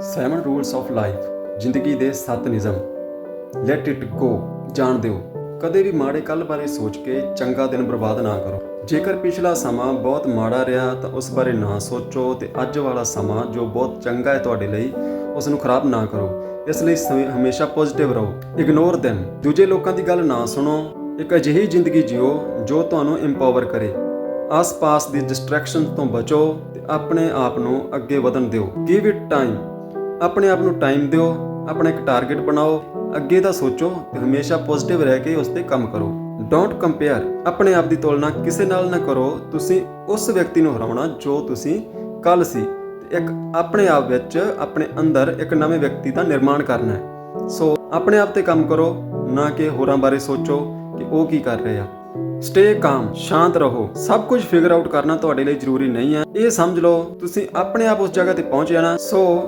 Seven rules of life ਜ਼ਿੰਦਗੀ ਦੇ 7 ਨਿਯਮ। ਲੈਟ ਇਟ ਗੋ ਜਾਣ ਦਿਓ। ਕਦੇ ਵੀ ਮਾੜੇ ਕੱਲ ਬਾਰੇ ਸੋਚ ਕੇ ਚੰਗਾ ਦਿਨ ਬਰਬਾਦ ਨਾ ਕਰੋ। ਜੇਕਰ ਪਿਛਲਾ ਸਮਾਂ ਬਹੁਤ ਮਾੜਾ ਰਿਹਾ, ਤਾਂ ਉਸ ਬਾਰੇ ਨਾ ਸੋਚੋ ਤੇ ਅੱਜ ਵਾਲਾ ਸਮਾਂ ਜੋ ਬਹੁਤ ਚੰਗਾ ਹੈ ਤੁਹਾਡੇ ਲਈ, ਉਸ ਨੂੰ ਖਰਾਬ ਨਾ ਕਰੋ। ਇਸ ਲਈ ਹਮੇਸ਼ਾ ਪੋਜ਼ਿਟਿਵ ਰਹੋ। ਇਗਨੋਰ them ਦੂਜੇ ਲੋਕਾਂ ਦੀ ਗੱਲ ਨਾ ਸੁਣੋ। ਇੱਕ ਅਜਿਹੀ ਜ਼ਿੰਦਗੀ ਜਿਓ ਜੋ ਤੁਹਾਨੂੰ ਇੰਪਾਵਰ ਕਰੇ। ਆਸ-ਪਾਸ ਦੀ ਡਿਸਟਰੈਕਸ਼ਨ ਤੋਂ ਬਚੋ ਤੇ ਆਪਣੇ ਆਪ ਨੂੰ ਅੱਗੇ ਵਧਣ ਦਿਓ। ਗਿਵ ਇਟ ਟਾਈਮ ਆਪਣੇ ਆਪ ਨੂੰ ਟਾਈਮ ਦਿਓ, ਆਪਣਾ ਇੱਕ ਟਾਰਗੇਟ ਬਣਾਓ, ਅੱਗੇ ਦਾ ਸੋਚੋ ਤੇ ਹਮੇਸ਼ਾ ਪੋਜ਼ਿਟਿਵ ਰਹਿ ਕੇ ਉਸ ਤੇ ਕੰਮ ਕਰੋ। ਡੋਂਟ ਕੰਪੇਅਰ ਆਪਣੇ ਆਪ ਦੀ ਤੁਲਨਾ ਕਿਸੇ ਨਾਲ ਨਾ ਕਰੋ, ਤੁਸੀਂ ਉਸ ਵਿਅਕਤੀ ਨੂੰ ਹਰਾਉਣਾ ਜੋ ਤੁਸੀਂ ਕੱਲ ਸੀ। ਇੱਕ ਆਪਣੇ ਆਪ ਵਿੱਚ, ਆਪਣੇ ਅੰਦਰ ਇੱਕ ਨਵੇਂ ਵਿਅਕਤੀ ਦਾ ਨਿਰਮਾਣ ਕਰਨਾ ਹੈ। ਸੋ ਆਪਣੇ ਆਪ ਤੇ ਕੰਮ ਕਰੋ, ਨਾ ਕਿ ਹੋਰਾਂ ਬਾਰੇ ਸੋਚੋ ਕਿ ਉਹ ਕੀ ਕਰ ਰਹੇ ਆ। ਸਟੇ ਕਾਮ ਸ਼ਾਂਤ ਰਹੋ। ਸਭ ਕੁਝ ਫਿਗਰ ਆਊਟ ਕਰਨਾ ਤੁਹਾਡੇ ਲਈ ਜ਼ਰੂਰੀ ਨਹੀਂ ਹੈ। ਇਹ ਸਮਝ ਲਓ, ਤੁਸੀਂ ਆਪਣੇ ਆਪ ਉਸ ਜਗ੍ਹਾ ਤੇ ਪਹੁੰਚ ਜਾਣਾ। ਸੋ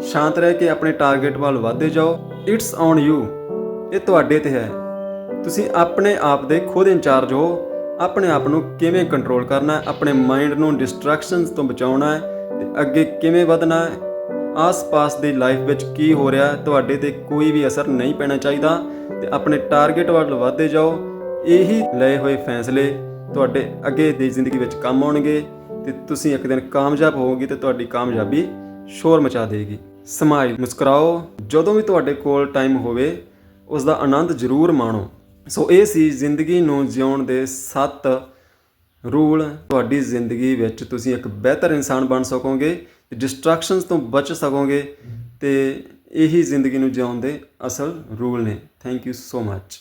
ਸ਼ਾਂਤ ਰਹਿ ਕੇ ਆਪਣੇ ਟਾਰਗੇਟ ਵੱਲ ਵਧਦੇ ਜਾਓ। ਇਟਸ ਔਨ ਯੂ ਇਹ ਤੁਹਾਡੇ ਤੇ ਹੈ। ਤੁਸੀਂ ਆਪਣੇ ਆਪ ਦੇ ਖੁਦ ਇੰਚਾਰਜ ਹੋ। ਆਪਣੇ ਆਪ ਨੂੰ ਕਿਵੇਂ ਕੰਟਰੋਲ ਕਰਨਾ ਹੈ? ਆਪਣੇ ਮਾਈਂਡ ਨੂੰ ਡਿਸਟਰੈਕਸ਼ਨਸ ਤੋਂ ਬਚਾਉਣਾ ਹੈ ਤੇ ਅੱਗੇ ਕਿਵੇਂ ਵਧਣਾ ਹੈ? ਆਸ-ਪਾਸ ਦੀ ਲਾਈਫ ਵਿੱਚ ਕੀ ਹੋ ਰਿਹਾ ਹੈ? ਤੁਹਾਡੇ ਤੇ ਕੋਈ ਵੀ ਅਸਰ ਨਹੀਂ ਪੈਣਾ ਚਾਹੀਦਾ ਤੇ ਆਪਣੇ ਟਾਰਗੇਟ ਵੱਲ ਵਧਦੇ ਜਾਓ। ਇਹੀ ਲਏ ਹੋਏ ਫੈਸਲੇ ਤੁਹਾਡੇ ਅੱਗੇ ਦੀ ਜ਼ਿੰਦਗੀ ਵਿੱਚ ਕੰਮ ਆਉਣਗੇ ਤੇ ਤੁਸੀਂ ਇੱਕ ਦਿਨ ਕਾਮਯਾਬ ਹੋਵੋਗੇ ਤੇ ਤੁਹਾਡੀ ਕਾਮਯਾਬੀ ਸ਼ੋਰ ਮਚਾ ਦੇਗੀ ਸਮਾਈਲ, ਮੁਸਕਰਾਓ। ਜਦੋਂ ਵੀ ਤੁਹਾਡੇ ਕੋਲ ਟਾਈਮ ਹੋਵੇ ਉਸ ਦਾ ਆਨੰਦ ਜ਼ਰੂਰ ਮਾਣੋ। ਸੋ ਇਹ ਸੀ ਜ਼ਿੰਦਗੀ ਨੂੰ ਜਿਉਣ ਦੇ 7 ਰੂਲ ਤੁਹਾਡੀ ਜ਼ਿੰਦਗੀ ਵਿੱਚ ਤੁਸੀਂ ਇੱਕ ਬਿਹਤਰ ਇਨਸਾਨ ਬਣ ਸਕੋਗੇ ਡਿਸਟਰੈਕਸ਼ਨਸ ਤੋਂ ਬਚ ਸਕੋਗੇ ਤੇ ਇਹੀ ਜ਼ਿੰਦਗੀ ਨੂੰ ਜਿਉਣ ਦੇ ਅਸਲ ਰੂਲ ਨੇ। Thank you so much